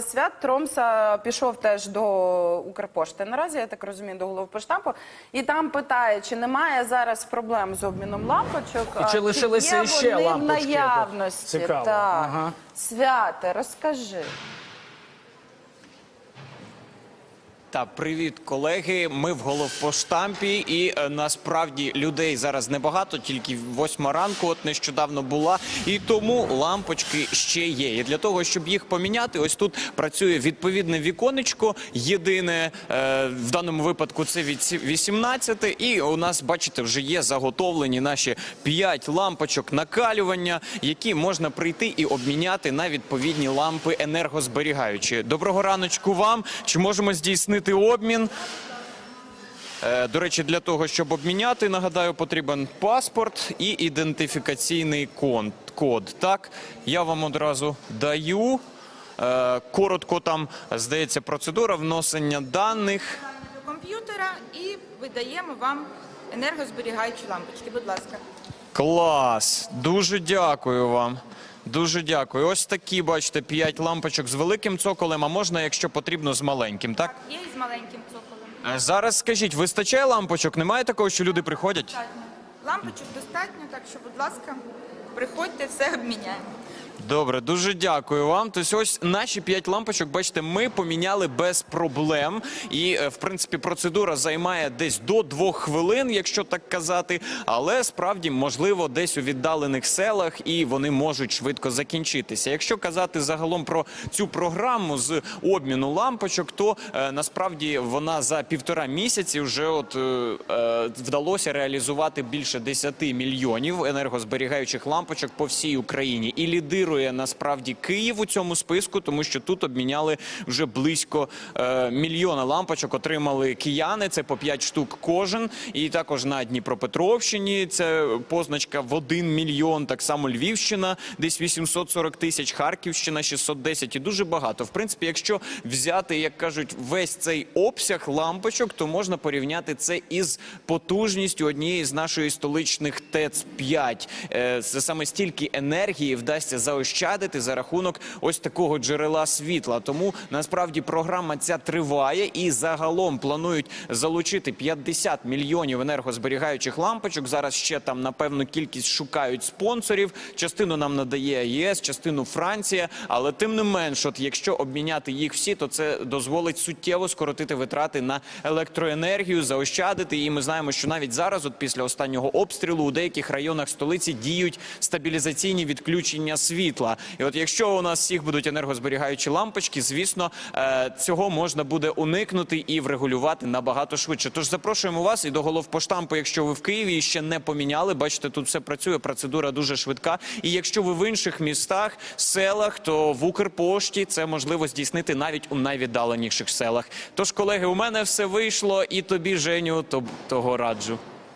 Свят Тромса пішов теж до Укрпошти. Наразі я так розумію, до головпоштампу, і там питає, чи немає зараз проблем з обміном лампочок. І чи лишилися вони лампочки? в наявності. Цікаво. Так. Ага. Святе, розкажи. Та привіт, колеги. Ми в головпоштампі, і е, насправді людей зараз небагато, тільки восьма ранку, от нещодавно була. І тому лампочки ще є. І для того, щоб їх поміняти, ось тут працює відповідне віконечко. Єдине е, в даному випадку це від сі- 18. І у нас, бачите, вже є заготовлені наші 5 лампочок накалювання, які можна прийти і обміняти на відповідні лампи енергозберігаючі. Доброго раночку вам. Чи можемо здійснити обмін? Е, До речі, для того, щоб обміняти, нагадаю, потрібен паспорт і ідентифікаційний код. Так, я вам одразу даю. Е, Коротко там здається процедура вносення даних. до комп'ютера і видаємо вам енергозберігаючі лампочки. Будь ласка. Клас! Дуже дякую вам. Дуже дякую. Ось такі, бачите, 5 лампочок з великим цоколем, а можна, якщо потрібно, з маленьким, так? Є і з маленьким цоколем. Е, Зараз скажіть, вистачає лампочок? Немає такого, що люди приходять? Достатньо. Лампочок достатньо, так що, будь ласка, приходьте, все обміняємо. Добре, дуже дякую вам. Тобто ось наші п'ять лампочок, бачите, ми поміняли без проблем. І, е, в принципі, процедура займає десь до двох хвилин, якщо так казати. Але справді можливо десь у віддалених селах і вони можуть швидко закінчитися. Якщо казати загалом про цю програму з обміну лампочок, то е, насправді вона за півтора місяці вже от е, е, вдалося реалізувати більше 10 мільйонів енергозберігаючих лампочок по всій Україні. І лідирує насправді Київ у цьому списку, тому що тут обміняли вже близько е, мільйона лампочок. Отримали кияни. Це по 5 штук кожен. І також на Дніпропетровщині це позначка в 1 мільйон. Так само Львівщина, десь 840 тисяч, Харківщина 610 і дуже багато. В принципі, якщо взяти, як кажуть, весь цей обсяг лампочок, то можна порівняти це із потужністю однієї з нашої столичних ТЕЦ 5 Е, Це саме стільки енергії вдасться заощадити за рахунок ось такого джерела світла. Тому насправді програма ця триває і загалом планують залучити 50 мільйонів енергозберігаючих лампочок. Зараз ще там напевно кількість шукають спонсорів. Частину нам надає ЄС, частину Франція. Але тим не менш, от якщо обміняти їх всі, то це дозволить суттєво скоротити витрати на електроенергію, заощадити її. Ми знаємо, що навіть зараз, от після останнього обстрілу, у деяких районах столиці діють стабілізаційні відключення світла. І от якщо у нас всіх будуть енергозберігаючі лампочки, звісно, е, цього можна буде уникнути і врегулювати набагато швидше. Тож запрошуємо вас і до головпоштампу, якщо ви в Києві і ще не поміняли. Бачите, тут все працює. Процедура дуже швидка. І якщо ви в інших містах, селах, то в Укрпошті це можливо здійснити навіть у найвіддаленіших селах. Тож, колеги, у мене все вийшло, і тобі, Женю, то- того раджу.